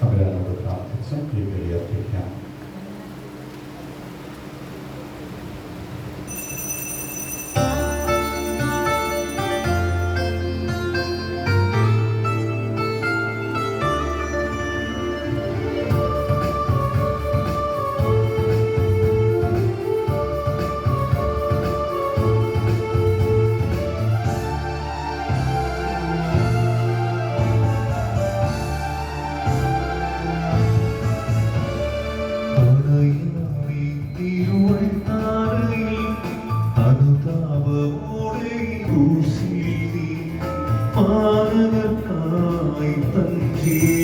avranno dotato sempre you.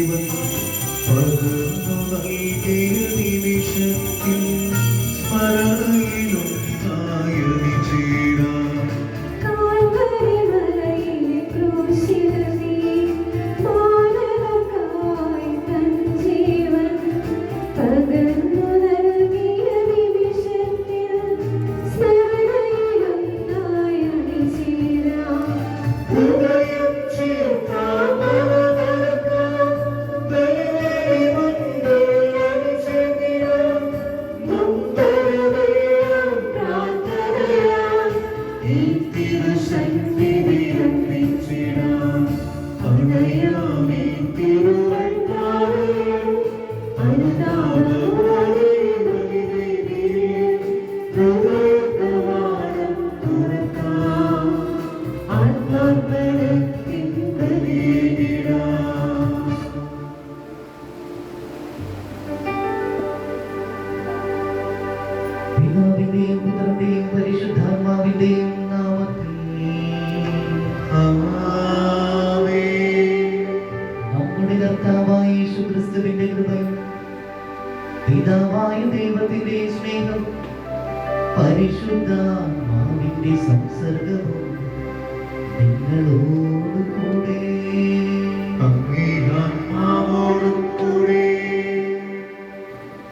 പിതാവിന്റെയും പുത്രന്റെയും പരിശുദ്ധാത്മാവിന്റെയും നാമത്തിൽ. നമ്മുടെ കർത്താവായ യേശുക്രിസ്തുവിന്റെ കൃപയും പിതാവായ ദൈവത്തിന്റെ സ്നേഹം പരിശുദ്ധാത്മാവിന്റെ സംസർഗവും